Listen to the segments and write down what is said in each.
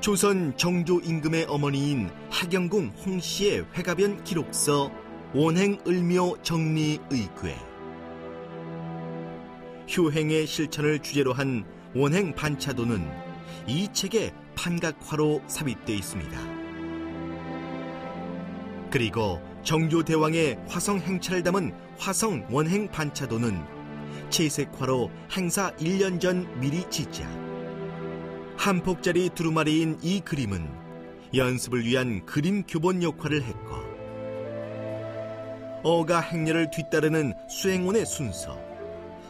조선 정조 임금의 어머니인 하경궁 홍씨의 회가변 기록서 원행을묘 정리의궤 효행의 실천을 주제로 한 원행 반차도는 이 책의 판각화로 삽입되어 있습니다. 그리고 정조 대왕의 화성 행차를 담은 화성 원행 반차도는 채색화로 행사 1년 전 미리 짓자 한 폭짜리 두루마리인 이 그림은 연습을 위한 그림 교본 역할을 했고 어가 행렬을 뒤따르는 수행원의 순서,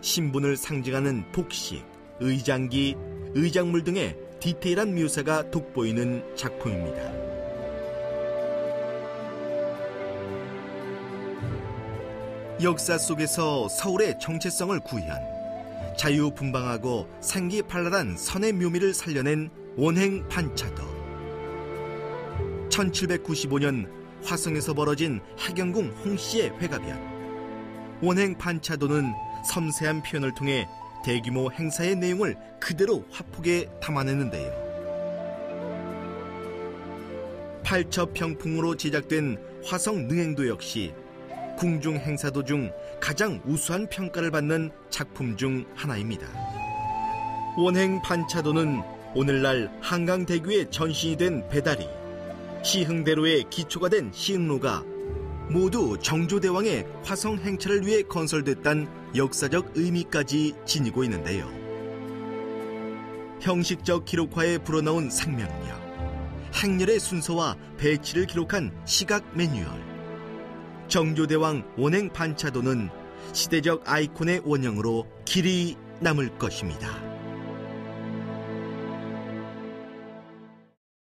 신분을 상징하는 복식, 의장기, 의장물 등의 디테일한 묘사가 돋보이는 작품입니다. 역사 속에서 서울의 정체성을 구현, 자유분방하고 생기발랄한 선의 묘미를 살려낸 원행 반차도. 1795년 화성에서 벌어진 해경궁 홍씨의 회가변. 원행 반차도는 섬세한 표현을 통해 대규모 행사의 내용을 그대로 화폭에 담아내는데요. 팔첩 평풍으로 제작된 화성 능행도 역시 궁중 행사 도 중 가장 우수한 평가를 받는 작품 중 하나입니다. 원행 반차도는 오늘날 한강 대교에 전신이 된 배다리, 시흥대로의 기초가 된 시흥로가 모두 정조대왕의 화성 행차를 위해 건설됐단 역사적 의미까지 지니고 있는데요. 형식적 기록화에 불어나온 생명력, 행렬의 순서와 배치를 기록한 시각 매뉴얼, 정조대왕 원행 반차도는 시대적 아이콘의 원형으로 길이 남을 것입니다.